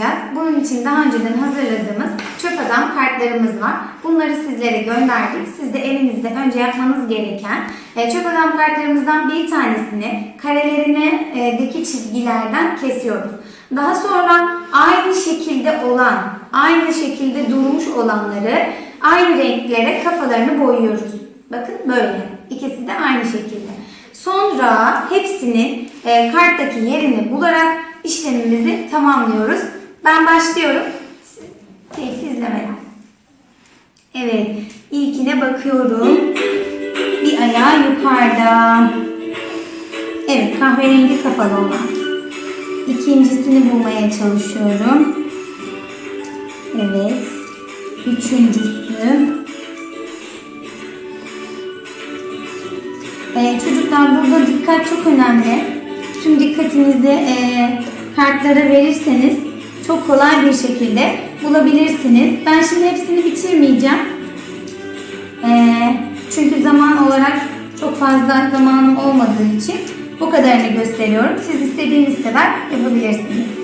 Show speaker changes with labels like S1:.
S1: yapacağız. Bunun için daha önceden hazırladığımız çöp adam kartlarımız var. Bunları sizlere gönderdik. Siz de evinizde önce yapmanız gereken e, çöp adam kartlarımızdan bir tanesini karelerine e, çizgilerden kesiyoruz. Daha sonra aynı şekilde olan, aynı şekilde durmuş olanları aynı renklere kafalarını boyuyoruz. Bakın böyle. İkisi de aynı şekilde. Sonra hepsinin e, karttaki yerini bularak işlemimizi tamamlıyoruz. Ben başlıyorum. Keyifli izlemeler. Evet, ilkine bakıyorum. Bir ayağı yukarıda. Evet, kahverengi kafalı olan. İkincisini bulmaya çalışıyorum. Evet. Üçüncüsü. Ee, çocuklar burada dikkat çok önemli. Tüm dikkatinizi e, kartlara verirseniz çok kolay bir şekilde bulabilirsiniz. Ben şimdi hepsini bitirmeyeceğim. Ee, çünkü zaman olarak çok fazla zamanım olmadığı için bu kadarını gösteriyorum. Siz istediğiniz kadar yapabilirsiniz.